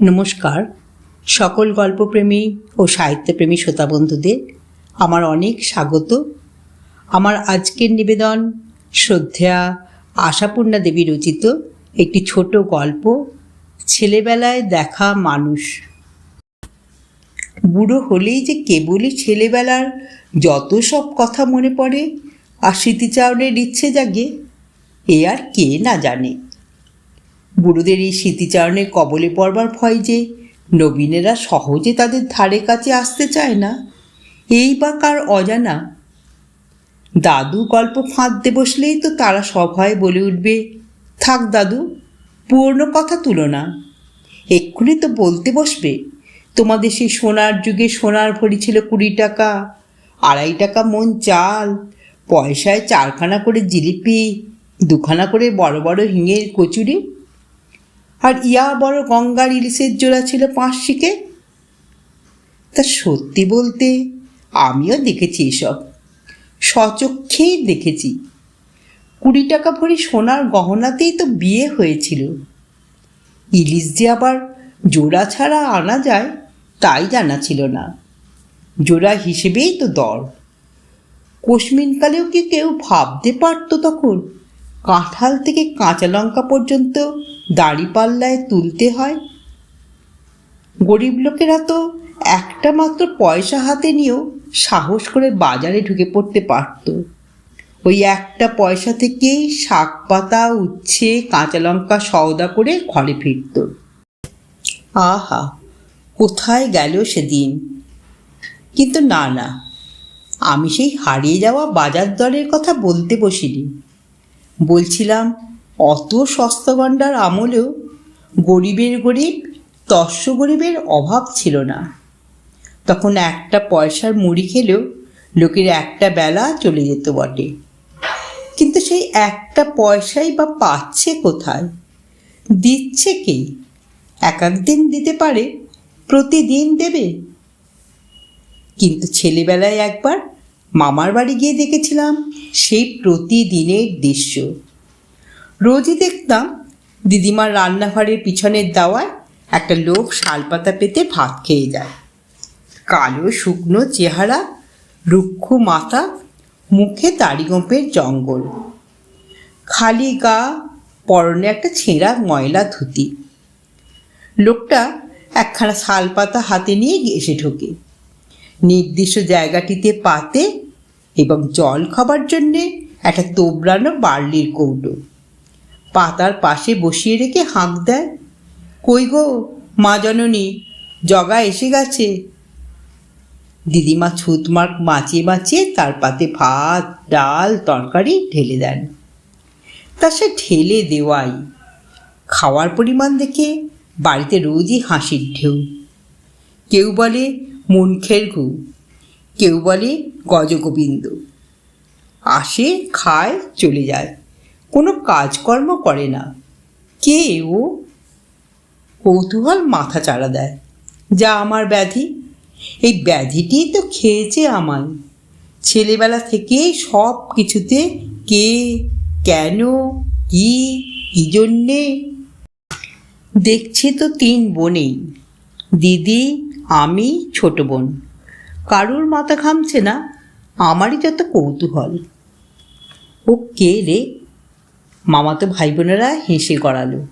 নমস্কার। সকল গল্পপ্রেমী ও সাহিত্যপ্রেমী শ্রোতা বন্ধুদের আমার অনেক স্বাগত। আমার আজকের নিবেদন শ্রদ্ধেয়া আশাপূর্ণা দেবী রচিত একটি ছোট গল্প, ছেলেবেলায় দেখা মানুষ। বুড়ো হলেই যে কেবলই ছেলেবেলার যত সব কথা মনে পড়ে, আর স্মৃতিচারণের ইচ্ছে জাগে, এ আর কে না জানে। বুড়োদের এই স্মৃতিচারণের কবলে পড়বার ভয় যে নবীনেরা সহজে তাদের ধারে কাছে আসতে চায় না। এই বা কার অজানা? দাদু গল্প ফাঁদতে বসলেই তো তারা সভায় বলে উঠবে, থাক দাদু, পুরনো কথা তুলো না। এক্ষুনি তো বলতে বসবে, তোমাদের সেই সোনার যুগে সোনার ভরি ছিল কুড়ি টাকা, আড়াই টাকা মন চাল, পয়সায় চারখানা করে জিলিপি, দুখানা করে বড় বড় হিঙের কচুরি আর ইয়া বড় গঙ্গার ইলিশের জোড়া ছিল পাঁচ শিকে তা সত্যি বলতে আমিও দেখেছি এসব। স্বচক্ষেই দেখেছি। কুড়ি টাকা ভরি সোনার গহনাতেই তো বিয়ে হয়েছিল। ইলিশ যে আবার জোড়া ছাড়া আনা যায়, তাই জানা ছিল না। জোড়া হিসেবেই তো দর। কোশমিনকালেও কি কেউ ভাবতে পারতো তখন? কাঁঠাল থেকে কাঁচা লঙ্কা পর্যন্ত দাড়িপাল্লায় তুলতে হয়। গরিব লোকেরা তো একটা মাত্র পয়সা হাতে নিয়েও সাহস করে বাজারে ঢুকে পড়তে পারত। ওই একটা পয়সা থেকেই শাক পাতা, উচ্ছে, কাঁচা লঙ্কা সওদা করে ঘরে ফিরত। আহা, কোথায় গেল সেদিন? কিন্তু না না, আমি সেই হারিয়ে যাওয়া বাজার দরের কথা বলতে বসিনি। বলছিলাম, অত সস্তা ভাণ্ডার আমলেও গরিবের গরিব, তস্য গরিবের অভাব ছিল না। তখন একটা পয়সার মুড়ি খেলেও লোকের একটা বেলা চলে যেত বটে। কিন্তু সেই একটা পয়সাই বা পাচ্ছে কোথায়? দিচ্ছে কে? এক একদিন দিতে পারে, প্রতিদিন দেবে। কিন্তু ছেলেবেলায় একবার মামার বাড়ি গিয়ে দেখেছিলাম। সেই প্রতিদিনের দৃশ্য। রোজই দেখতাম দিদিমার রান্নাঘরের পিছনের দাওয়ায় একটা লোক শালপাতা পেতে ভাত খেয়ে যায়। কালো শুকনো চেহারা, রুক্ষ মাথা, মুখে দাড়িগোঁপের জঙ্গল। খালি গা, পরনে একটা ছেঁড়া ময়লা ধুতি। লোকটা একখানা শালপাতা হাতে নিয়ে এসে ঢোকে। নির্দিষ্ট জায়গাটিতে পাতে এবং জল খাবার জন্যে একটা তোবড়ানো বার্লির কৌটো। পাতার পাশে বসিয়ে রেখে হাঁক দেয়, কই গো, মা জননী, জগা এসে গেছে। দিদিমা ছুতমার্ক মাচিয়ে মাচিয়ে তার পাতে ভাত, ডাল, তরকারি ঢেলে দেন। তা সে ঢেলে দেওয়াই। খাওয়ার পরিমাণ দেখে বাড়িতে রোজই হাসির ঢেউ। কেউ বলে মুনখের ঘু কেউ বলে গজগোবিন্দ। আসে, খায়, চলে যায়। কোনো কাজকর্ম করে না। কে ও? কৌতূহল মাথা চাড়া দেয়। যা আমার ব্যাধি। এই ব্যাধিটি তো খেয়েছে আমায়। ছেলেবেলা থেকে সব কিছুতে কে, কেন, কি কি জন্যে? দেখছি তো তিন বোনেই। দিদি, আমি, ছোট বোন। কারুর মাথা ঘামছে না? আমারই যত কৌতূহল। ও কে রে? মামাতো ভাই বোনেরা হেসে গড়ালো।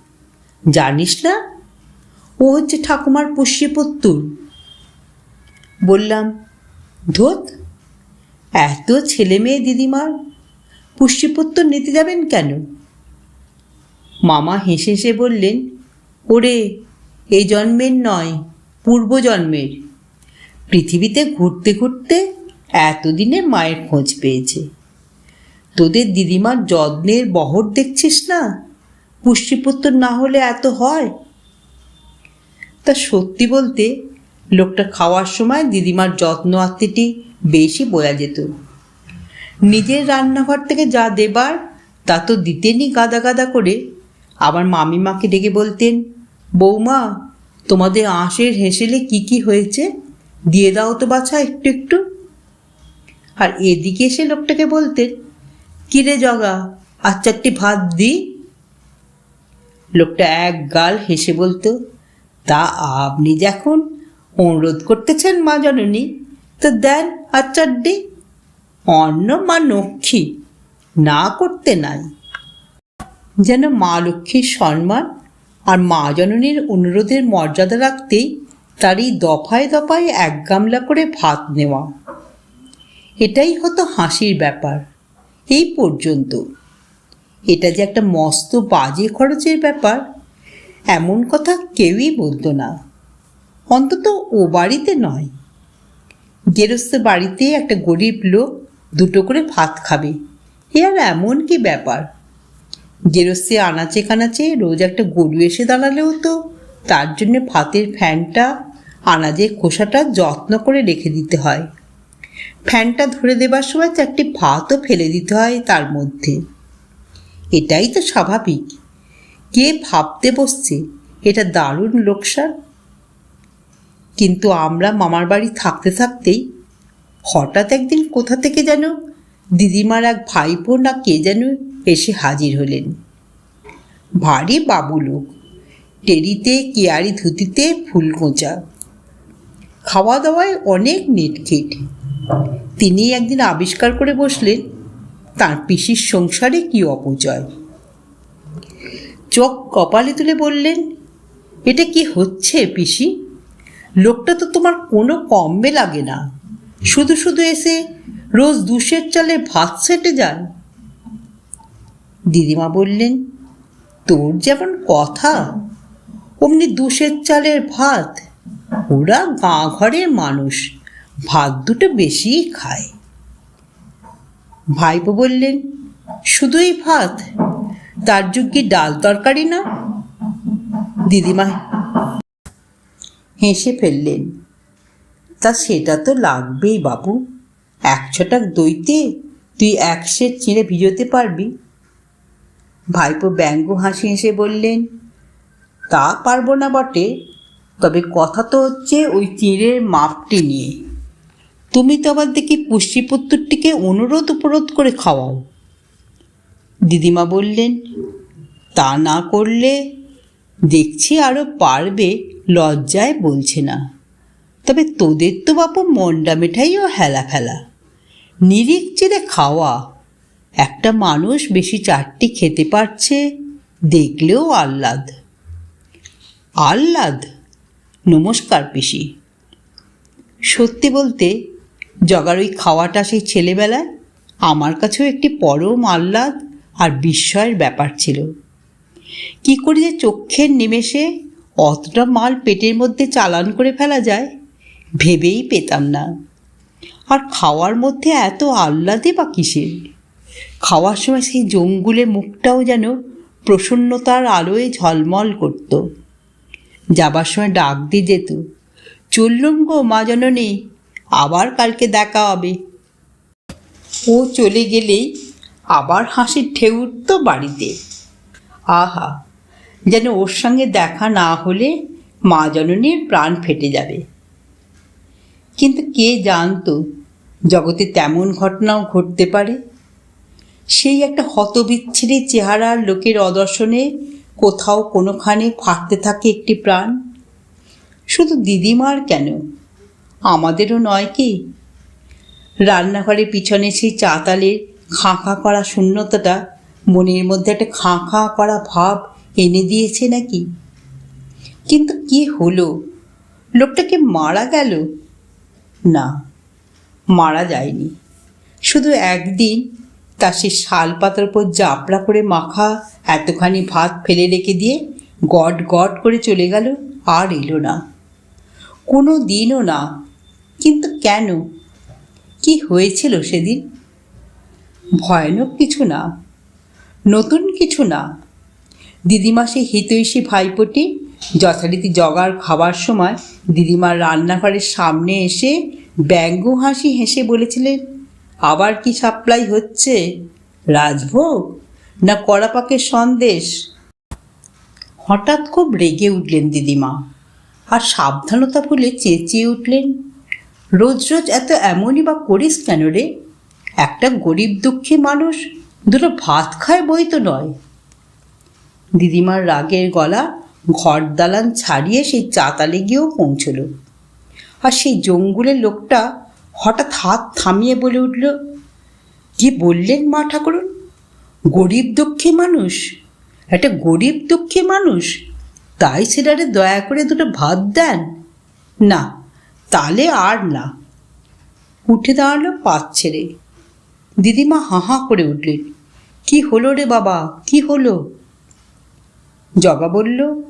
জানিস না? ও হচ্ছে ঠাকুমার পুষ্যপুত্তুর বললাম, ধোত, এত ছেলে মেয়ে দিদিমার পুষ্যপুত্র নিতে যাবেন কেন? মামা হেসে হেসে বললেন, ওরে এই জন্মের নয়, পূর্বজন্মের। পৃথিবীতে ঘুরতে ঘুরতে এতদিনে মায়ের খোঁজ পেয়েছে। তোদের দিদিমার যত্নের বহর দেখছিস না? পুষ্টিপুত্র না হলে এত হয়? তা সত্যি বলতে লোকটা খাওয়ার সময় দিদিমার যত্ন আত্মীটি বেশি বোঝা যেত। নিজের রান্নাঘর থেকে যা দেবার, তা তো দিতেনি গাদা গাদা করে। আবার মামিমাকে ডেকে বলতেন, বৌমা, তোমাদের আঁশের হেসেলে কি কি হয়েছে? দিয়ে দাও তো বাছা একটু একটু। আর এদিকে এসে লোকটাকে বলতেন কিরে জগা আর চারটি ভাত দি? লোকটা এক গাল হেসে বলতো, তা আপনি যখন অনুরোধ করতেছেন মা জননী, তো দেন আর চারটি। অন্য মা লক্ষ্মী, না করতে নাই। যেন মা লক্ষ্মীর সম্মান আর মা জননীর অনুরোধের মর্যাদা রাখতেই তারই দফায় দফায় এক গামলা করে ভাত নেওয়া। এটাই হতো হাসির ব্যাপার। এই পর্যন্ত। এটা যে একটা মস্ত বাজে খরচের ব্যাপার, এমন কথা কেউই বলতো না। অন্তত ও বাড়িতে নয়। গেরস্ত বাড়িতে একটা গরিব লোক দুটো করে ভাত খাবে। এ আর এমন কি ব্যাপার? গেরস্তে আনাচে কানাচে রোজ একটা গরু এসে দাঁড়ালেও তো তার জন্য ভাতের ফ্যানটা, আনাজের খোসাটা যত্ন করে রেখে দিতে হয়। ফ্যানটা ধরে দেবার সময় চারটি ভাতও ফেলে দিতে হয় তার মধ্যে। এটাই তো স্বাভাবিক। কে ভাবতে বসছে? এটা দারুণ লোকসান। কিন্তু আমরা মামার বাড়ি থাকতে থাকতেই হঠাৎ একদিন কোথা থেকে যেন দিদিমার এক ভাইপো না কে যেন এসে হাজির হলেন। ভারী বাবু লোক। টেরিতে, কেয়ারি ধুতিতে ফুল কোঁচা খাওয়া দাওয়ায় অনেক নেটখেট। তিনি একদিন আবিষ্কার করে বসলেন, তার পিসির সংসারে কি অপচয়? চোখ কপালে তুলে বললেন, এটা কি হচ্ছে পিসি? লোকটা তো তোমার কোনো কমবে লাগে না। শুধু শুধু এসে রোজ দুশের চালে ভাত সেটে যায় দিদিমা বললেন, তোর যেমন কথা, অমনি দুশের চালের ভাত, ওরা গাঁ ঘরের মানুষ। ভাত দুটো বেশিই খায়। ভাইপো বললেন, শুধুই ভাত? তার যুগ কি ডাল তরকারি না? দিদিমা হেসে ফেললেন, তা সেটা তো লাগবেই বাবু। এক ছটাক দইতে তুই এক সের চিঁড়ে ভিজোতে পারবি। ভাইপো ব্যঙ্গ হাসি হেসে বললেন, তা পারব না বটে। তবে কথা তো হচ্ছে ওই চিঁড়ের মাপটি নিয়ে। তুমি তো আবার দেখি পুষ্টিপুত্রটিকে অনুরোধ উপরোধ করে খাওয়াও। দিদিমা বললেন, তা না করলে দেখছি আরও পারবে লজ্জায় বলছে না। তবে তোদের তো বাপু মন্ডা মেঠাইও হেলা ফেলা। নিরিখ চেড়ে খাওয়া, একটা মানুষ বেশি চারটি খেতে পারছে, দেখলেও আহ্লাদ। আহ্লাদ? নমস্কার পিসি। সত্যি বলতে জগার ওই খাওয়াটা সেই ছেলেবেলায় আমার কাছেও একটি পরম আহ্লাদ আর বিস্ময়ের ব্যাপার ছিল। কি করে যে চক্ষের নিমেষে অতটা মাল পেটের মধ্যে চালান করে ফেলা যায় ভেবেই পেতাম না। আর খাওয়ার মধ্যে এত আহ্লাদে বা কিসের? খাওয়ার সময় সেই জঙ্গুলে মুখটাও যেন প্রসন্নতার আলোয় ঝলমল করত। যাবার সময় ডাক দিয়ে যেত, চললুম গো মা জননী আবার কালকে দেখা হবে। ও চলে গেলেই আবার হাসির ঢেউ উঠত বাড়িতে। আহা, যেন ওর সঙ্গে দেখা না হলে মা জননীর প্রাণ ফেটে যাবে। কিন্তু কে জানতো, জগতে তেমন ঘটনাও ঘটতে পারে। সেই একটা হতবিচ্ছিরি চেহারার লোকের অদর্শনে কোথাও কোনোখানে ফাটতে থাকে একটি প্রাণ। শুধু দিদিমার কেন? আমাদেরও নয় কি? রান্নাঘরের পিছনে সেই চাতালের খাঁ খাঁ করা শূন্যতাটা মনের মধ্যে একটা খাঁ খাঁ করা ভাব এনে দিয়েছে নাকি? কিন্তু কি হলো? লোকটাকে মারা গেল? না, মারা যায়নি। শুধু একদিন তা সে শাল পাতার উপর জাপড়া করে মাখা এতখানি ভাত ফেলে রেখে দিয়ে গট গট করে চলে গেল আর এলো না। কোনো দিনও না কিন্তু কেন? কি হয়েছিল সেদিন? ভয়ানক কিছু না। নতুন কিছু না। দিদিমা সে হিতৈষী ভাইপোটি যথারীতি জগার খাবার সময় দিদিমার রান্নাঘরের সামনে এসে ব্যঙ্গ হাসি হেসে বলেছিলেন, আবার কি সাপ্লাই হচ্ছে? রাজভোগ? না কড়াপাকের সন্দেশ? হঠাৎ খুব রেগে উঠলেন দিদিমা। আর সাবধানতা ভুলে চেঁচিয়ে উঠলেন রোজ রোজ এত এমনই বা করিস কেন রে? একটা গরিব দুঃখী মানুষ দুটো ভাত খায় বই তো নয়। দিদিমার রাগের গলা ঘর দালান ছাড়িয়ে সেই চাতালে গিয়েও পৌঁছল। আর সেই জঙ্গুলের লোকটা হঠাৎ হাত থামিয়ে বলে উঠল, কি বললেন মা ঠাকুরন? গরিব দুঃখী মানুষ? একটা গরিব দুঃখী মানুষ? তাই সেটারে দয়া করে দুটো ভাত দেন? না তাহলে আর না। উঠে দাঁড়াল পাত ছেড়ে। দিদিমা হাঁ হাঁ করে উঠলেন। কি হলো রে বাবা? কি হলো? জগা বলল,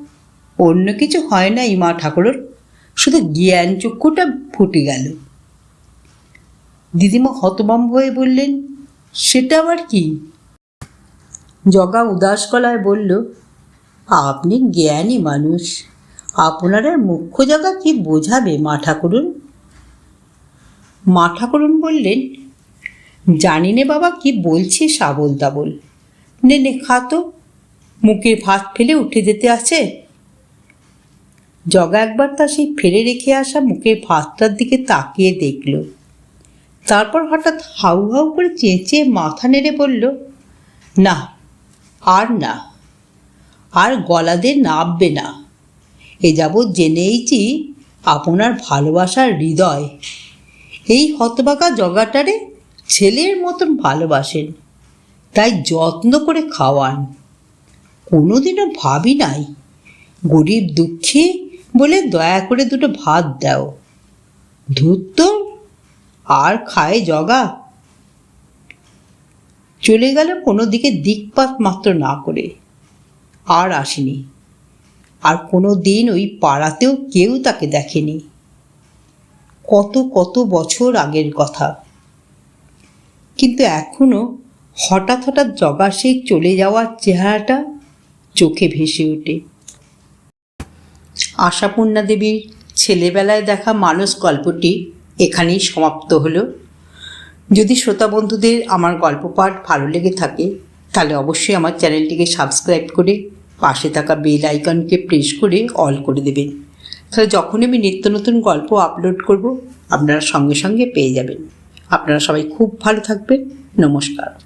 অন্য কিছু হয় না মা ঠাকুরের। শুধু জ্ঞান চক্ষুটা ফুটে গেল। দিদিমা হতভম্ব হয়ে বললেন, সেটা আবার কি? জগা উদাস গলায় বলল, আপনি জ্ঞানী মানুষ। আপনার মুখ্য জায়গা কি বোঝাবে মা ঠাকুরুন মা ঠাকুরুন বললেন, জানি নে বাবা কি বলছি সাবল দাবল নে নে খা তো, মুখে ভাত ফেলে উঠে যেতে আছে। জগা একবার তার সেই ফেলে রেখে আসা মুখের ভাতটার দিকে তাকিয়ে দেখল। তারপর হঠাৎ হাউ হাউ করে চেঁচিয়ে মাথা নেড়ে বলল, না, আর না, আর গলাদে নাববে না। এ যাবৎ জেনেইছি আপনার ভালোবাসার হৃদয়। এই হতবাকা জগাটারে ছেলের মতন ভালোবাসেন, তাই যত্ন করে খাওয়ান। কোনোদিনও ভাবি নাই, গরিব দুঃখী বলে দয়া করে দুটো ভাত দাও। ধূর্ত, আর খায় জগা। চলে গেল কোনো দিকে দিকপাত মাত্র না করে, আর আসেনি। আর কোনো দিন ওই পাড়াতেও কেউ তাকে দেখেনি। কত কত বছর আগের কথা। কিন্তু এখনও হঠাৎ হঠাৎ জগা সেই চলে যাওয়ার চেহারাটা চোখে ভেসে ওঠে। আশাপূর্ণা দেবীর ছেলেবেলায় দেখা মানুষ গল্পটি এখানেই সমাপ্ত হলো। যদি শ্রোতা বন্ধুদের আমার গল্প পাঠ ভালো লেগে থাকে, তাহলে অবশ্যই আমার চ্যানেলটিকে সাবস্ক্রাইব করে পাশে থাকা বেল আইকনকে প্রেস করে অল করে দেবেন তাহলে যখন আমি নিত্য নতুন গল্প আপলোড করব, আপনারা সঙ্গে সঙ্গে পেয়ে যাবেন। আপনারা সবাই খুব ভালো থাকবেন। নমস্কার।